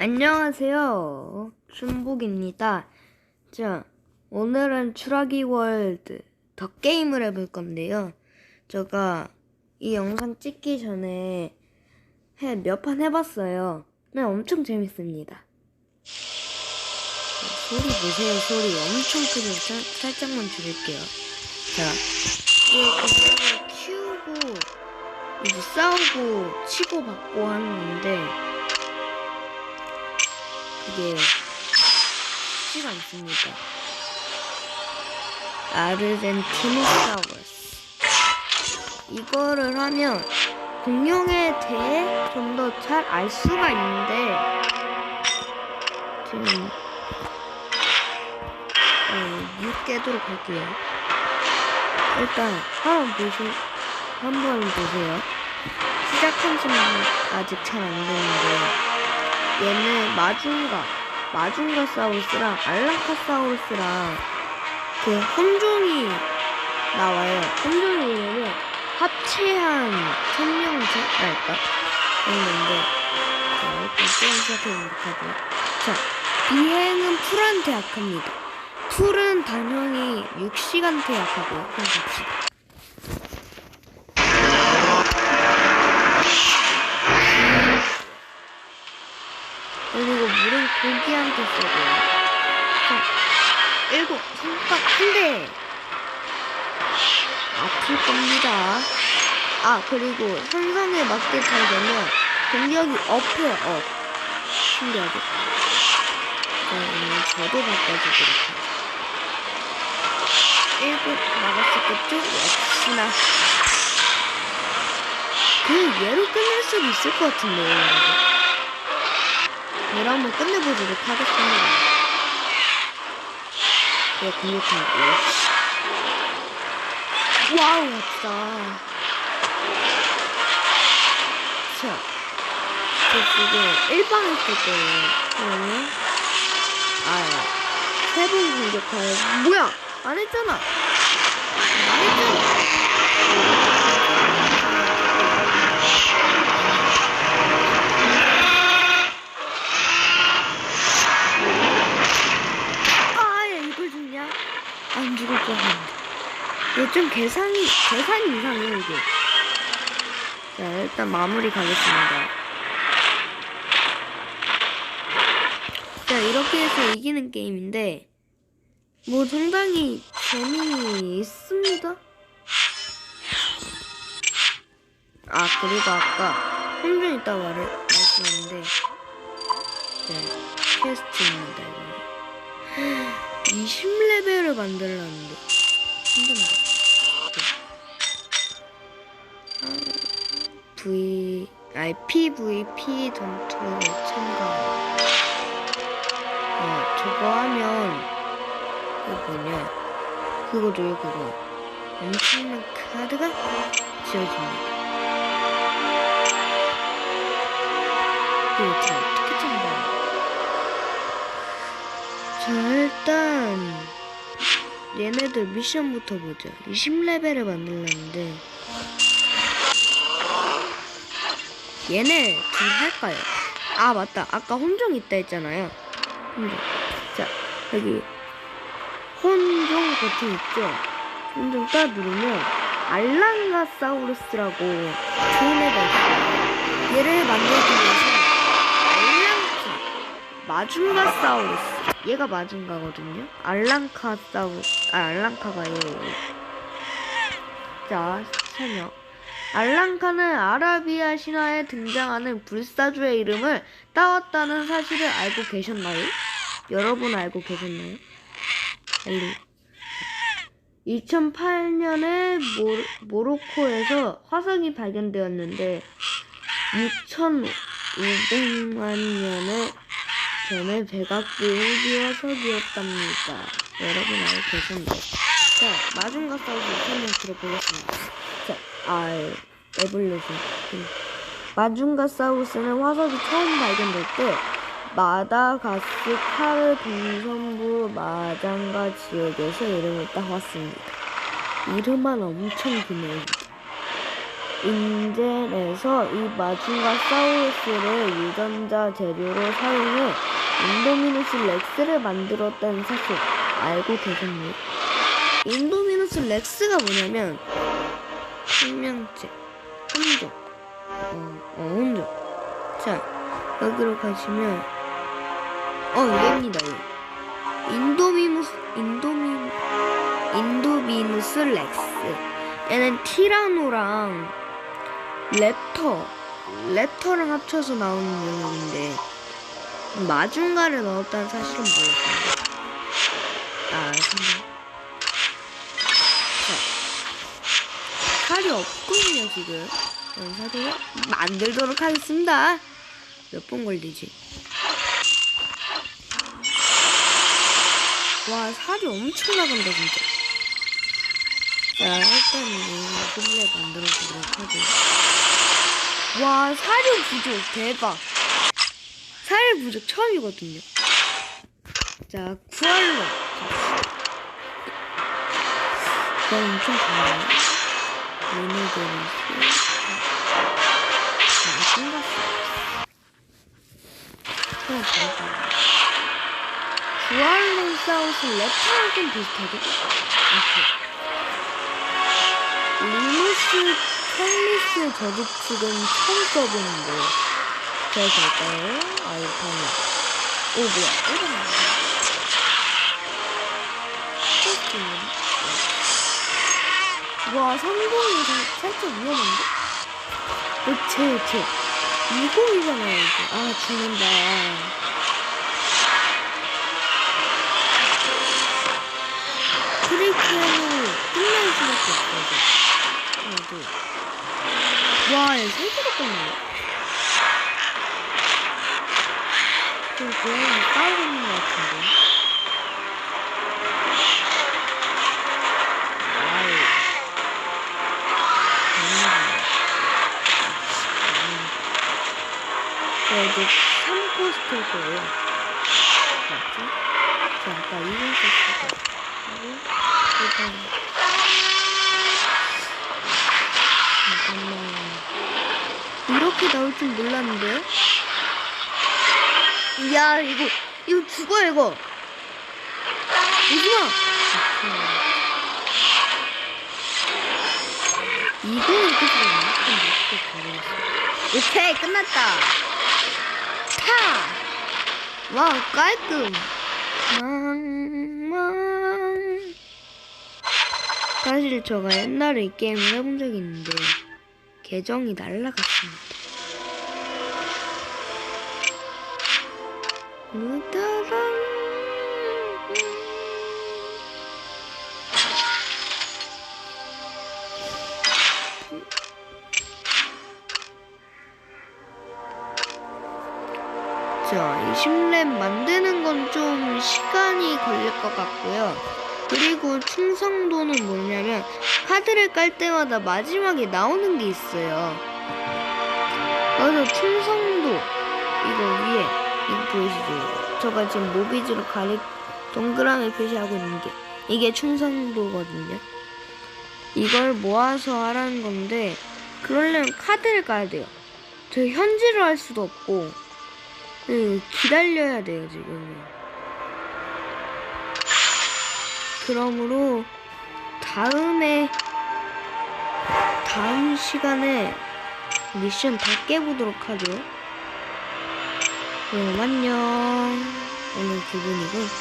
안녕하세요. 춘복입니다. 자, 오늘은 추라기 월드 더 게임을 해볼 건데요. 제가 이 영상 찍기 전에 해몇판 해봤어요. 네, 엄청 재밌습니다. 소리 보세요, 소리. 엄청 크죠? 살, 살짝만 줄일게요. 자, 이렇게 키우고, 이제 싸우고, 치고받고 하는 건데, 그게 쉽지가 않습니다. 아르헨티노사우루스. 이거를 하면 공룡에 대해 좀 더 잘 알 수가 있는데 지금 어, 6 깨도록 할게요. 일단 한번 보시 한번 보세요. 시작한 지는 아직 잘 안 되는데 얘는 마중가 마중가 사우루스랑 알랑카사우루스랑 그 혼종이 나와요. 혼종이 이름은 합체한 생명체랄까 그런 건데 자 일단 게임 시작해보도록 하고요. 자 비행은 풀한테 약합니다. 풀은 단형이 6시간대 약하고요. 그럼 봅시다. 자, 일곱, 손가락 한 대. 아플 겁니다. 아, 그리고 선상에 맞게 잘 되면 공격이 업해요, 업. 자, 오늘 저도 바꿔주도록 하죠. 일곱 나갔었겠죠? 역시나. 그 얘로 끝낼 수도 있을 것 여러분. 얘를 한번 끝내보도록 하겠습니다. 얘 거. 오씨. 와우, 아프다. 자, 저 지금 일방 했을 거예요. 그러면, 아, 세 번 공격할, 뭐야! 안 했잖아! 안 했잖아! 이거 좀 계산이, 계산이 이상해요, 이게. 자, 일단 마무리 가겠습니다. 자, 이렇게 해서 이기는 게임인데, 뭐 상당히 재미있습니다. 아, 그리고 아까 혼종 있다고 말을 말씀했는데, 네, 퀘스트입니다, 이거는. 20레벨을 만들었는데 아, V 아니 PVP 전투에 참가. 어 저거 하면 그 뭐냐? 그거줘요 그거. 엄청난 카드가 지어집니다. 이거 어떻게 참가해요? 자, 일단 얘네들 미션부터 보자. 20레벨을 만들었는데 얘네 둘 할까요? 아 맞다. 아까 혼종 있다 했잖아요. 혼종. 자, 여기 혼종 버튼 있죠? 혼종 딱 누르면 알랑가사우루스라고 좋은 애가 있어요. 얘를 만들기 마중가사우루스 얘가 마중가거든요. 알랑카사우 아 알랑카가 얘예요. 자 설명. 알랑카는 아라비아 신화에 등장하는 불사조의 이름을 따왔다는 사실을 알고 계셨나요? 여러분 알고 계셨나요? 알리. 2008년에 모, 모로코에서 화석이 발견되었는데 6,500만 년의 전에 백악기의 비화석이었답니다. 여러분 알고 계셨나요? 자, 마중가 싸우기 설명 들어보겠습니다. 자, 아, 에볼루션. 음. 마중가사우스는 화석이 처음 발견될 때 마다가스 카르 동서부 마장가 지역에서 이름을 따왔습니다. 이름만 엄청 기네요. 인젠에서 이 마중과 사우루스를 유전자 재료로 사용해 인도미누스 렉스를 만들었다는 사실 알고 계셨나요? 인도미누스 렉스가 뭐냐면 생명체, 혼종, 어, 어 혼종. 자 여기로 가시면 어. 얘. 인도미누스 인도미 인도미누스 렉스. 얘는 티라노랑 랩터, 랩터랑 합쳐서 나오는 영역인데 마중가를 넣었다는 사실은 몰랐어요. 아, 근데 자, 살이 없군요 지금. 살을 만들도록 하겠습니다. 몇 번 걸리지? 와 살이 엄청 나간다 진짜. 자, 일단 이거 술래 만들어보도록 하죠. 와, 사료 부족 대박. 사료 부족 처음이거든요. 자, 구할로. 와, 엄청 강해요. 레네데리스. 자, 신갔어. 그냥 잘했다. 구할로사우스 랩터랑 좀 비슷하죠? 이렇게. 리무스 텔리스 저도 지금 처음 써보는데 잘 될까요? 아유 방금 오 뭐야 이런 거와 성공이 사- 살짝 위험한데? 어, 쟤, 쟤. 20이잖아요, 이제. 아, 죽는다. 고양이 싸우고 있는 것 같은데. 아유. 장난이네. 자, 이제 3포스트 일 거예요. 맞지? 자, 아까 2번 썼을 거. 하고, 일단. 잠깐만. 이렇게 나올 줄 몰랐는데? 야, 이거, 이거 죽어, 이거. 오지마! 이거 이렇게 다르겠어. 오케이, 끝났다. 타! 와우, 깔끔. 망망. 사실 제가 옛날에 이 게임을 해본 적이 있는데, 계정이 날라갔습니다. 자, 이 심랩 만드는 건 좀 시간이 걸릴 것 같고요. 그리고 충성도는 뭐냐면 카드를 깔 때마다 마지막에 나오는 게 있어요. 그래서 충성도 보이시죠? 저가 지금 모비지로 가리 동그라미 표시하고 있는 게 이게 충성도거든요. 이걸 모아서 하라는 건데 그러려면 카드를 까야 돼요. 저 현질을 할 수도 없고 음, 기다려야 돼요 지금. 그러므로 다음에 다음 시간에 미션 다 깨보도록 하죠. 그럼 안녕. 오늘 기분이고.